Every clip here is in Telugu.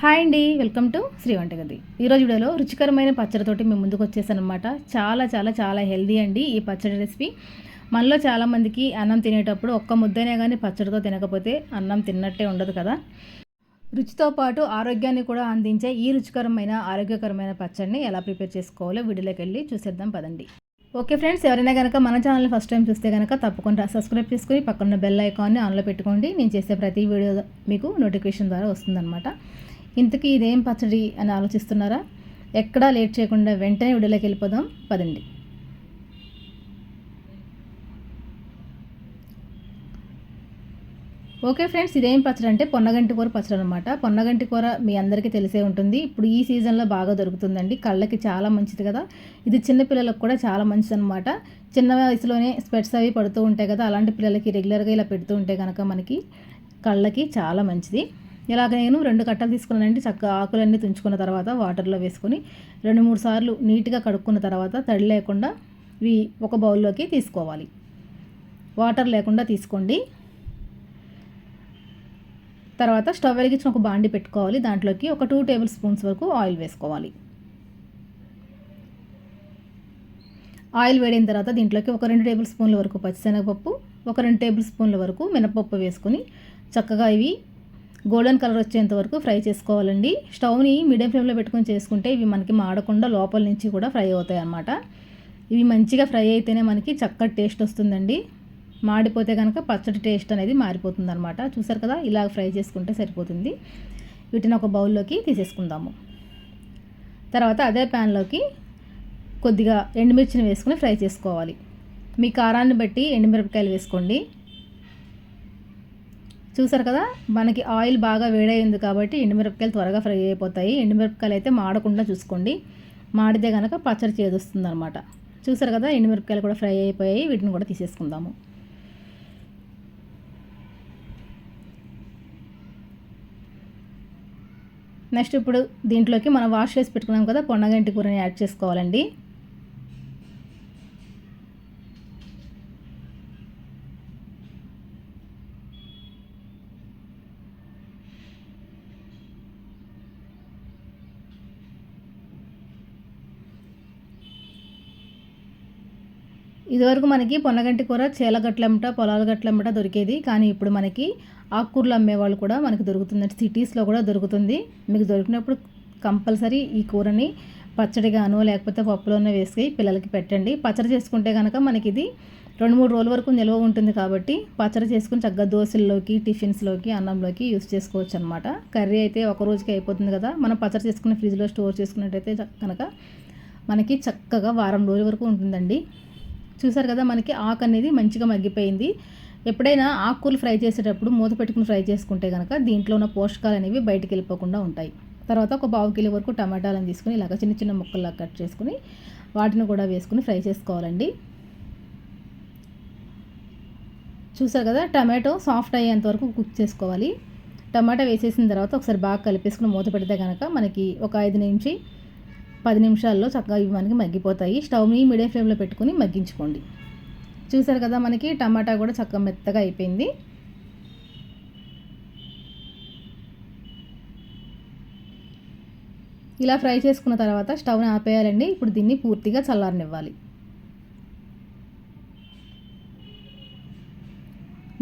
హాయ్ అండి వెల్కమ్ టు శ్రీ వంటగది. ఈరోజు వీడియోలో రుచికరమైన పచ్చడితోటి మేము ముందుకు వచ్చేసానమాట అనమాట చాలా చాలా చాలా హెల్దీ అండి ఈ పచ్చడి రెసిపీ. మనలో చాలామందికి అన్నం తినేటప్పుడు ఒక్క ముద్దనే కానీ పచ్చడితో తినకపోతే అన్నం తిన్నట్టే ఉండదు కదా. రుచితో పాటు ఆరోగ్యాన్ని కూడా అందించే ఈ రుచికరమైన ఆరోగ్యకరమైన పచ్చడిని ఎలా ప్రిపేర్ చేసుకోవాలో వీడియోలోకి వెళ్ళి చూసేద్దాం పదండి. ఓకే ఫ్రెండ్స్ ఎవరైనా కనుక మన ఛానల్ని ఫస్ట్ టైం చూస్తే కనుక తప్పకుండా సబ్స్క్రైబ్ చేసుకుని పక్కన బెల్ ఐకాన్ని ఆన్లో పెట్టుకోండి. నేను చేసే ప్రతి వీడియో మీకు నోటిఫికేషన్ ద్వారా వస్తుందన్నమాట. ఇంతకీ ఇదేం పచ్చడి అని ఆలోచిస్తున్నారా? ఎక్కడా లేట్ చేయకుండా వెంటనే విడుదలకి వెళ్ళిపోదాం. పదండి. ఓకే ఫ్రెండ్స్ ఇదేం పచ్చడి అంటే పొన్నగంటి కూర పచ్చడి అనమాట పొన్నగంటి కూర మీ అందరికీ తెలిసే ఉంటుంది. ఇప్పుడు ఈ సీజన్లో బాగా దొరుకుతుందండి. కళ్ళకి చాలా మంచిది కదా. ఇది చిన్నపిల్లలకు కూడా చాలా మంచిది అనమాట చిన్న వయసులోనే స్పెట్స్ అవి పడుతూ ఉంటాయి కదా. అలాంటి పిల్లలకి రెగ్యులర్గా ఇలా పెడుతూ ఉంటే కనుక మనకి కళ్ళకి చాలా మంచిది. ఇలాగ నేను రెండు కట్టలు తీసుకున్నానండి. చక్కగా ఆకులన్నీ తుంచుకున్న తర్వాత వాటర్లో వేసుకొని రెండు మూడు సార్లు నీట్గా కడుక్కున్న తర్వాత తడి లేకుండా ఇవి ఒక బౌల్లోకి తీసుకోవాలి. వాటర్ లేకుండా తీసుకోండి. తర్వాత స్టవ్ వెలిగించిన ఒక బాండి పెట్టుకోవాలి. దాంట్లోకి ఒక టూ టేబుల్ స్పూన్స్ వరకు ఆయిల్ వేసుకోవాలి. ఆయిల్ వేడిన తర్వాత దీంట్లోకి ఒక రెండు టేబుల్ స్పూన్ల వరకు పచ్చిశనగపప్పు ఒక రెండు టేబుల్ స్పూన్ల వరకు మినపప్పు వేసుకొని చక్కగా ఇవి గోల్డెన్ కలర్ వచ్చేంత వరకు ఫ్రై చేసుకోవాలండి. స్టవ్ని మీడియం ఫ్లేమ్లో పెట్టుకొని చేసుకుంటే ఇవి మనకి మాడకుండా లోపల నుంచి కూడా ఫ్రై అవుతాయి అన్నమాట. ఇవి మంచిగా ఫ్రై అయితేనే మనకి చక్కటి టేస్ట్ వస్తుందండి. మాడిపోతే కనుక పచ్చడి టేస్ట్ అనేది మారిపోతుంది అనమాట చూసారు కదా ఇలా ఫ్రై చేసుకుంటే సరిపోతుంది. వీటిని ఒక బౌల్లోకి తీసేసుకుందాము. తర్వాత అదే ప్యాన్లోకి కొద్దిగా ఎండుమిర్చిని వేసుకుని ఫ్రై చేసుకోవాలి. మీ కారాన్ని బట్టి ఎండుమిరపకాయలు వేసుకోండి. చూసారు కదా మనకి ఆయిల్ బాగా వేడైంది కాబట్టి ఎండుమిరపకాయలు త్వరగా ఫ్రై అయిపోతాయి. ఎండుమిరపకాయలు అయితే మాడకుండా చూసుకోండి. మాడితే కనుక పచ్చడి చేదొస్తుంది అనమాట చూసారు కదా ఎండుమిరపకాయలు కూడా ఫ్రై అయిపోయాయి. వీటిని కూడా తీసేసుకుందాము. నెక్స్ట్ ఇప్పుడు దీంట్లోకి మనం వాష్ చేసి పెట్టుకున్నాం కదా పొన్నగంటి కూరని యాడ్ చేసుకోవాలండి. ఇదివరకు మనకి పొన్నగంటి కూర చేలగట్లమ్మట పొలాల గట్లమ్మట దొరికేది. కానీ ఇప్పుడు మనకి ఆకుకూరలు అమ్మేవాళ్ళు కూడా మనకి దొరుకుతుంది సిటీస్లో కూడా దొరుకుతుంది. మీకు దొరికినప్పుడు కంపల్సరీ ఈ కూరని పచ్చడిగానో లేకపోతే పప్పులోనే వేసి పిల్లలకి పెట్టండి. పచ్చడి చేసుకుంటే కనుక మనకి ఇది రెండు మూడు రోజుల వరకు నిల్వ ఉంటుంది కాబట్టి పచ్చడి చేసుకుని చక్కగా దోశల్లోకి టిఫిన్స్లోకి అన్నంలోకి యూస్ చేసుకోవచ్చు అనమాట కర్రీ అయితే ఒక రోజుకి అయిపోతుంది కదా. మనం పచ్చడి చేసుకుని ఫ్రిడ్జ్లో స్టోర్ చేసుకున్నట్టయితే కనుక మనకి చక్కగా వారం రోజుల వరకు ఉంటుందండి. చూసారు కదా మనకి ఆకు అనేది మంచిగా మగ్గిపోయింది. ఎప్పుడైనా ఆకుకూరలు ఫ్రై చేసేటప్పుడు మూత పెట్టుకుని ఫ్రై చేసుకుంటే కనుక దీంట్లో ఉన్న పోషకాలు అనేవి బయటికి వెళ్ళిపోకుండా ఉంటాయి. తర్వాత ఒక పావు కిలో వరకు టమాటాలను తీసుకుని ఇలాగ చిన్న చిన్న ముక్కల్లా కట్ చేసుకుని వాటిని కూడా వేసుకుని ఫ్రై చేసుకోవాలండి. చూసారు కదా టమాటో సాఫ్ట్ అయ్యేంత వరకు కుక్ చేసుకోవాలి. టమాటా వేసేసిన తర్వాత ఒకసారి బాగా కలిపేసుకుని మూత పెడితే కనుక మనకి ఒక ఐదు నుంచి పది నిమిషాల్లో చక్కగా ఇవి మనకి మగ్గిపోతాయి. స్టవ్ని మీడియం ఫ్లేమ్లో పెట్టుకుని మగ్గించుకోండి. చూసారు కదా మనకి టమాటా కూడా చక్కగా మెత్తగా అయిపోయింది. ఇలా ఫ్రై చేసుకున్న తర్వాత స్టవ్ని ఆపేయాలండి. ఇప్పుడు దీన్ని పూర్తిగా చల్లారనివ్వాలి.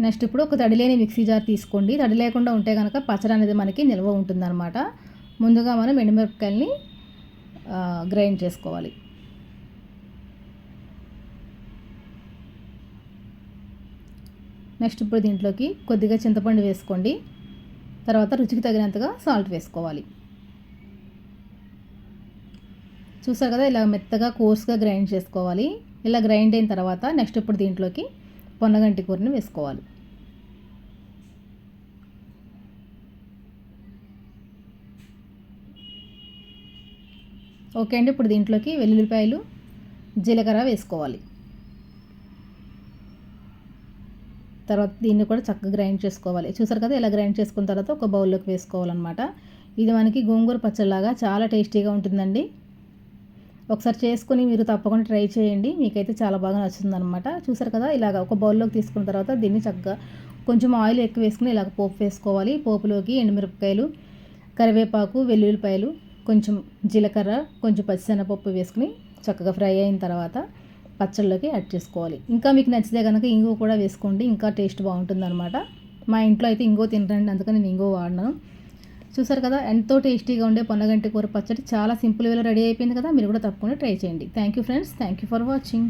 నెక్స్ట్ ఇప్పుడు ఒక తడి లేని మిక్సీ జార్ తీసుకోండి. తడి లేకుండా ఉంటే కనుక పచ్చడి అనేది మనకి నిల్వ ఉంటుందన్నమాట. ముందుగా మనం ఎండుమిరపకాయలని గ్రైండ్ చేసుకోవాలి. నెక్స్ట్ ఇప్పుడు దీంట్లోకి కొద్దిగా చింతపండు వేసుకోండి. తర్వాత రుచికి తగినంతగా సాల్ట్ వేసుకోవాలి. చూసారు కదా ఇలా మెత్తగా కోర్స్గా గ్రైండ్ చేసుకోవాలి. ఇలా గ్రైండ్ అయిన తర్వాత నెక్స్ట్ ఇప్పుడు దీంట్లోకి పొన్నగంటి కూరని వేసుకోవాలి. ఓకే అండి ఇప్పుడు దీంట్లోకి వెల్లుల్లిపాయలు జీలకర్ర వేసుకోవాలి. తర్వాత దీన్ని కూడా చక్కగా గ్రైండ్ చేసుకోవాలి. చూసారు కదా ఇలా గ్రైండ్ చేసుకున్న తర్వాత ఒక బౌల్లోకి వేసుకోవాలన్నమాట. ఇది మనకి గోంగూర పచ్చడిలాగా చాలా టేస్టీగా ఉంటుందండి. ఒకసారి చేసుకుని మీరు తప్పకుండా ట్రై చేయండి. మీకైతే చాలా బాగా నచ్చుతుందనమాట చూసారు కదా ఇలాగ ఒక బౌల్లోకి తీసుకున్న తర్వాత దీన్ని చక్కగా కొంచెం ఆయిల్ ఎక్కువ వేసుకుని ఇలాగ పోపు వేసుకోవాలి. పోపులోకి ఎండుమిరపకాయలు కరివేపాకు వెల్లుల్లిపాయలు కొంచెం జీలకర్ర కొంచెం పచ్చిశనగపప్పు వేసుకుని చక్కగా ఫ్రై అయిన తర్వాత పచ్చళ్ళలోకి యాడ్ చేసుకోవాలి. ఇంకా మీకు నచ్చితే కనుక ఇంగు కూడా వేసుకోండి ఇంకా టేస్ట్ బాగుంటుంది మా ఇంట్లో అయితే ఇంగో తినరండి అందుకని నేను ఇంగో వాడినాను చూసారు కదా ఎంతో టేస్టీగా ఉండే పొన్నగంటి కూర పచ్చడి చాలా సింపుల్ వేలో రెడీ అయిపోయింది కదా మీరు కూడా తప్పకుండా ట్రై చేయండి. Thank you friends thank you for watching.